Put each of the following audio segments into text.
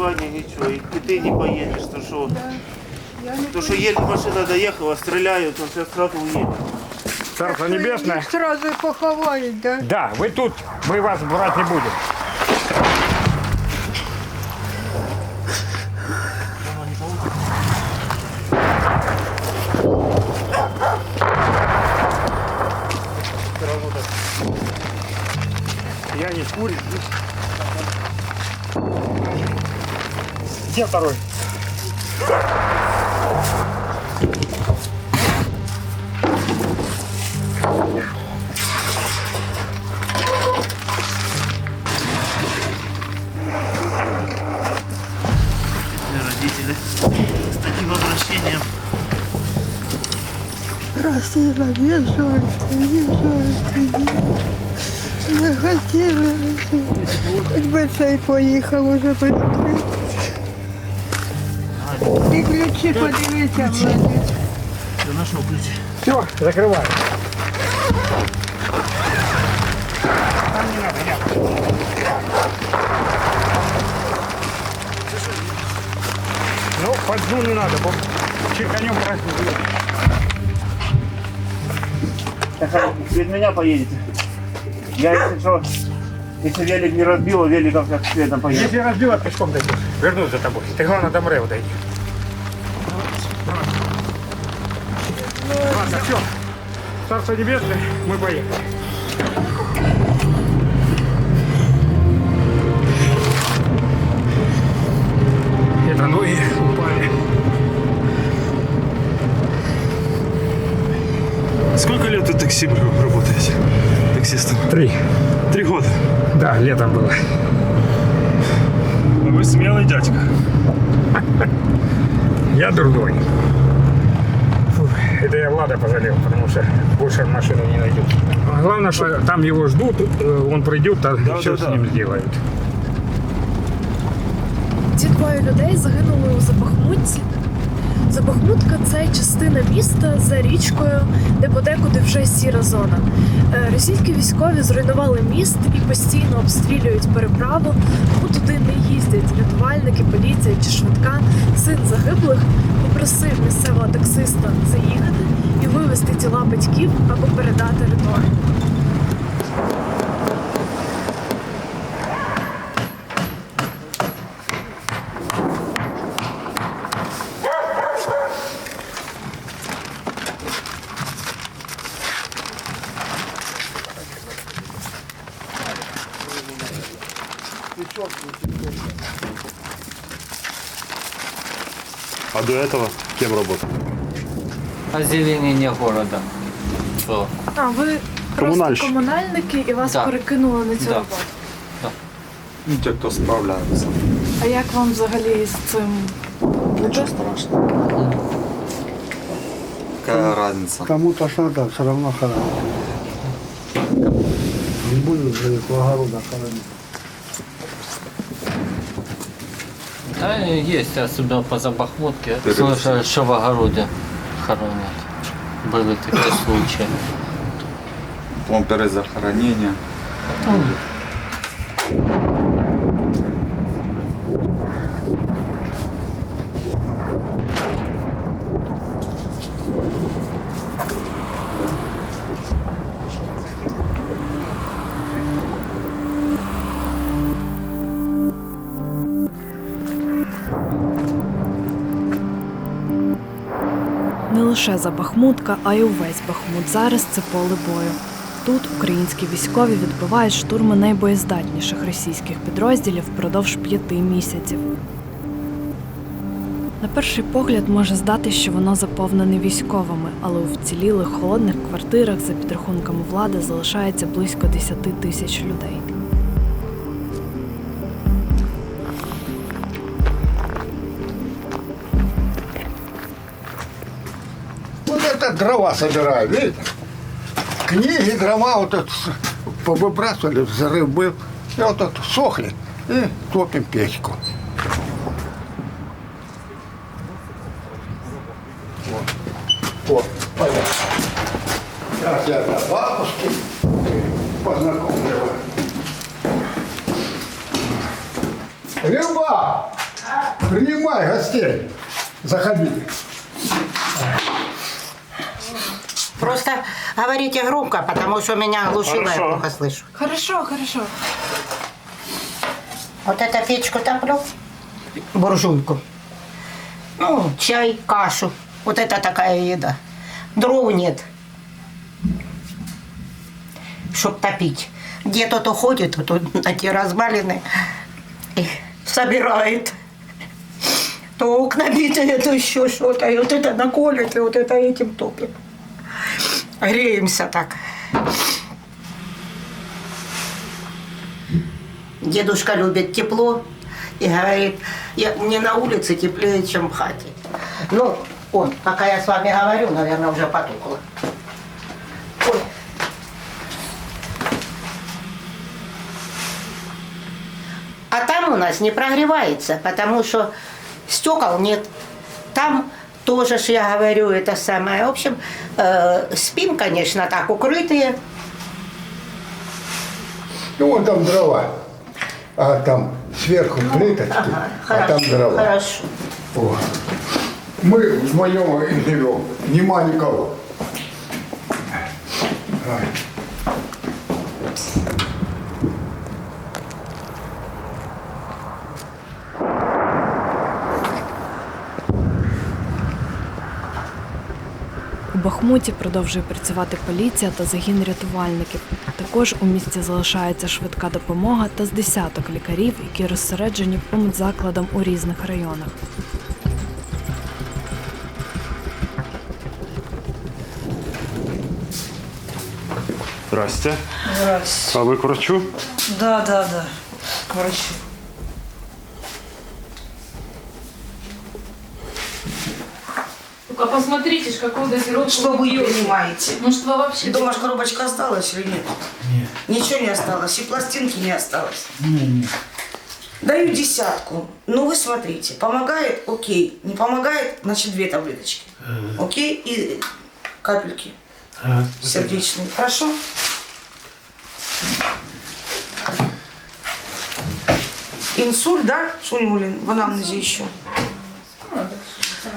бронирования, ничего. И, и ты не поедешь, то что, то что еле машина доехала, стреляют, он сейчас сразу уедет. Царство Небесное. Сразу поховають, да? Да, вы тут, мы вас брать не будем. Я не курю. Где второй? Для родителей. С таким обращением. Просила, вешалки, вешалки. Не хотіла. Хоч би цей поїхав уже прикрив. І ключі подивися, Владик. Ты нашел ключи. Все, закрывай. Там не надо, я. Ну, под дну не надо, бо чеканем. Так, без меня поедете. Я, если что, если велик не разбил, великом как следом поеду. Если разбила, пешком дойдешь. Вернусь за тобой. Ты главное до дойди. Ладно, все. Царство Небесное, мы поехали. Это ну и упали. Сколько лет вы такси работаете? Таксистом? Три. Три года. Да, летом было. Влада пожалел, потому что больше машину не найдет. А Главное, что там его ждут, э, он придет, а все да, с да. ним сделают. Ці двоє людей загинули у Забахмутці. Забахмутка це частина міста за річкою, де подекуди вже сіра зона. Е, Російські військові зруйнували міст і постійно обстрілюють переправу, тому туди не їздять рятувальники, поліція чи швидка. Син загиблих попросив місцевого таксиста тіла батьків або передати рятувальникам. А до этого кем работал? Озеленение города. Что? А, ви просто Комунальщик. комунальники і вас Да. перекинули на цю Да. роботу. Ну, те, кто справляются. А як вам взагалі з цим? Ничего страшного. Какая разница? Кому-то ж надо, все равно хоронить. Не будут же их в огорода хоронить. Да, есть, особенно по Забахмутке. Перед- Слышали, что в огороде хоронят. Были такие случаи. Помперы захоронения. Лише за Бахмутка, а й увесь Бахмут. Зараз це поле бою. Тут українські військові відбивають штурми найбоєздатніших російських підрозділів впродовж п'яти місяців. На перший погляд може здатись, що воно заповнене військовими, але у вцілілих холодних квартирах за підрахунками влади залишається близько 10 тисяч людей. Дрова собираю, видите? Книги, дрова вот это повыбрасывали, взрыв был. И вот это сохнет. И топим печку. Вот. Вот, понятно. Сейчас я до бабушки познакомлю. Люба! Принимай гостей. Заходи. Просто говорите громко, потому что меня оглушило, я Хорошо. плохо слышу. Хорошо, хорошо. Вот это печку топлю, буржуйку. Ну, чай, кашу. Вот это такая еда. Дров нет. Чтоб топить. Где тот уходит, тут на те развалины и собирает. То окна битые, то еще что-то. И вот это наколет, и вот это этим топим. Греемся так. Дедушка любит тепло и говорит, я, мне на улице теплее, чем в хате. Ну, вот, пока я с вами говорю, наверное, уже потухло. Ой. А там у нас не прогревается, потому что стекол нет. Там тоже, ж я говорю, это самое. В общем, э, спим, конечно, так, укрытые. Ну, вон там дрова. А там сверху плиточки, а там дрова. Хорошо. О. Мы вдвоем и живем. Нема никого. Ай. У Бахмуті продовжує працювати поліція та загін рятувальників. Також у місті залишається швидка допомога та з десяток лікарів, які розсереджені по медзакладам у різних районах. Здрасте. Здрасте. А ви к врачу? Да, да, да. К врачу. Только посмотрите, ж, какую дозировку Что вы принимаете? Может, вы вообще... Думаешь, коробочка осталась или нет? Нет. Ничего не осталось, и пластинки не осталось. Даю десятку. Ну, вы смотрите. Помогает? Окей. Не помогает? Значит, две таблеточки. Окей? И капельки сердечные. Хорошо? Инсульт, да? Лен, в анамнезе еще?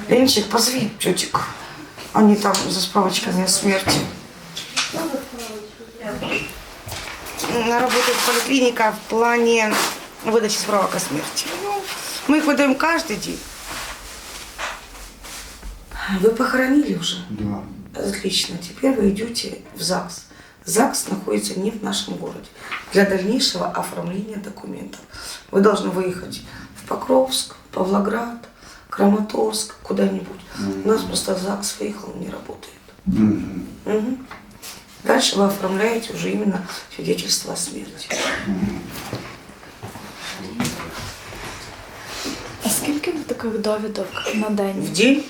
Ленчик, позови тетик. Они там за справочками о смерти. Работает поликлиника в плане выдачи справок о смерти. Ну, мы их выдаем каждый день. Вы похоронили уже? Да. Отлично. Теперь вы идете в ЗАГС. ЗАГС находится не в нашем городе. Для дальнейшего оформления документов вы должны выехать в Покровск, Павлоград, Краматорск, куда-нибудь. У нас просто ЗАГС выехал, он не работает. Мгм. Дальше вы оформляете уже именно свидетельство о смерти. А скільки таких довідок на день? В день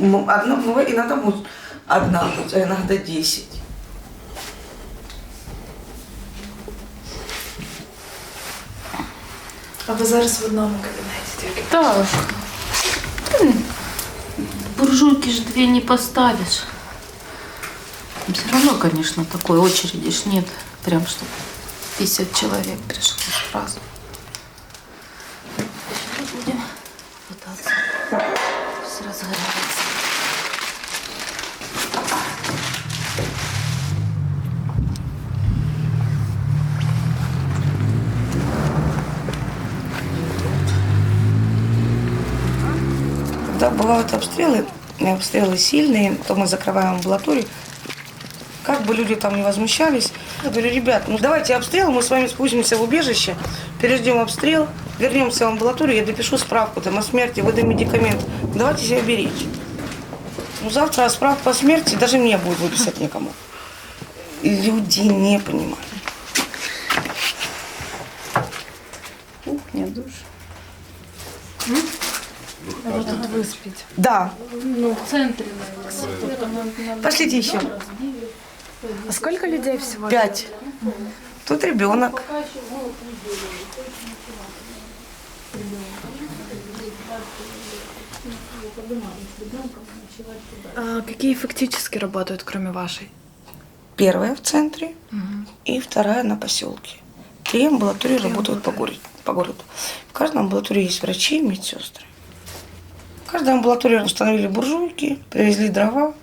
м, одна, бывает, иногда может одна быть, а иногда десять. А ви зараз в одному кабінеті тільки. Так. Буржуйки ж две не поставишь. Все равно, конечно, такой очереди ж нет. Прям что 50 человек пришло сразу. Сейчас будем пытаться все разгоняться. Когда бывают обстрелы, обстрелы сильные, то мы закрываем амбулаторию. Как бы люди там не возмущались, я говорю, ребят, ну давайте обстрел, мы с вами спустимся в убежище, переждем обстрел, вернемся в амбулаторию, я допишу справку там о смерти, выдам медикамент. Давайте себя беречь. Ну завтра справку о смерти даже мне будет выписать некому. И люди не понимают. Виспіть. Да, Ну, в центре, наверное. пошлите еще. А скільки людей всього? Пять. Тут ребенок. А какие фактически работают, кроме вашей? Первая в центре и вторая на поселке. Три амбулатории работают по городу, по городу. В каждой амбулатории есть врачи и медсестры. В каждой амбулатории установили буржуйки, привезли дрова.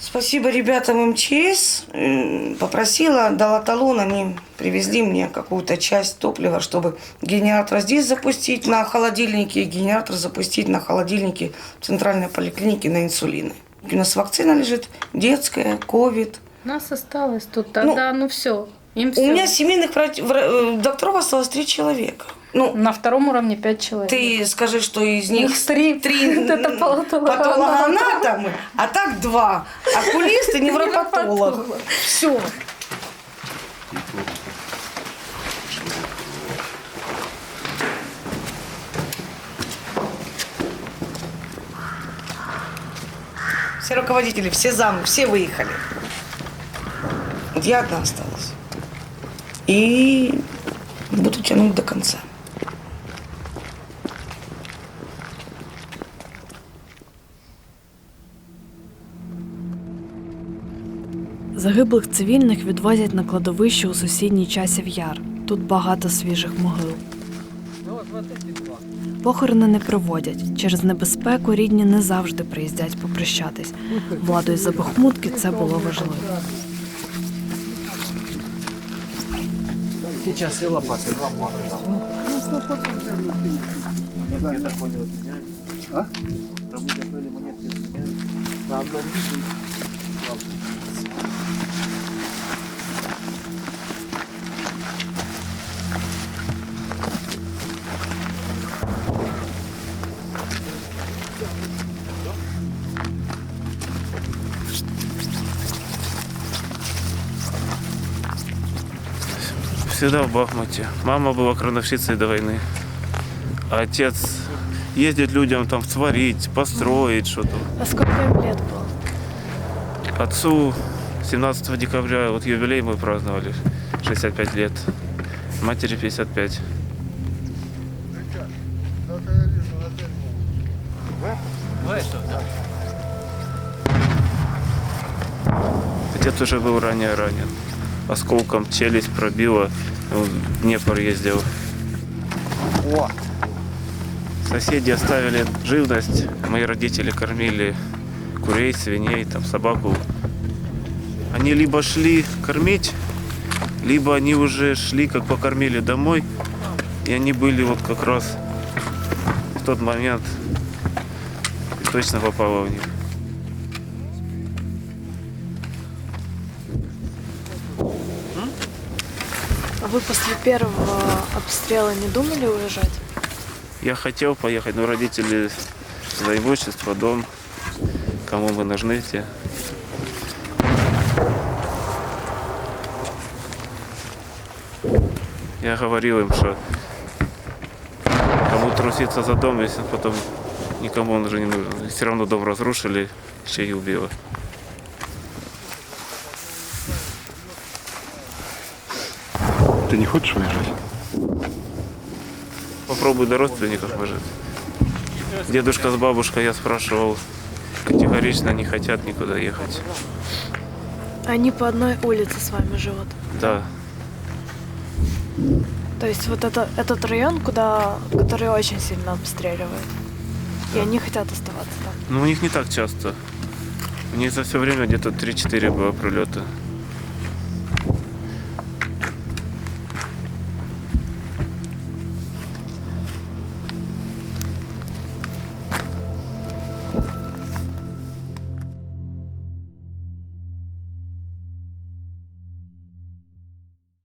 Спасибо ребятам МЧС. М, Попросила, дала талон, они привезли мне какую-то часть топлива, чтобы генератор здесь запустить на холодильнике, генератор запустить на холодильнике в центральной поликлинике на инсулины. У нас вакцина лежит, детская, ковид. Нас осталось тут тогда, ну, все. Им все. У меня семейных э, докторов осталось три человека. Ну, На втором уровне пять человек. ты скажи, что из них Их три. три Это патологоанатомы. а так два. Окулист и невропатолог. Все. Все руководители, все замы, все выехали. Я одна осталась. И буду тянуть до конца. Загиблих цивільних відвозять на кладовище у сусідній часів яр. Тут багато свіжих могил. Похорони не проводять. Через небезпеку рідні не завжди приїздять попрощатись. Владою за Бахмутки це було важливо. Всегда в Бахмуте. Мама была крановщицей до войны. А отец ездит людям там сварить, построить что-то. А скільки їм лет було? Отцу 17 декабря, вот юбилей мы праздновали, 65 лет. Матери 55. Отец уже был ранее ранен. Осколком челюсть пробило, он в Днепр ездил. Соседи оставили живность, мои родители кормили курей, свиней, там собаку. Они либо шли кормить, либо они уже шли, как покормили домой, и они были вот как раз в тот момент и точно попало в них. А ви після першого обстрілу не думали уїжджати? Я хотел поехать, но родители за имущество, дом, кому мы нужны те. Я говорил им, что кому труситься за дом, если потом никому он уже не нужен. Все равно дом разрушили, еще и убило. Ты не хочешь уезжать? Попробуй до родственников выжить. Дедушка с бабушкой, я спрашивал, категорично не хотят никуда ехать. Они по одной улице с вами живут. Да, То есть вот это, этот район, куда, который очень сильно обстреливают. И они хотят оставаться там. но у них не так часто. У них за все время где-то 3-4 было прилета.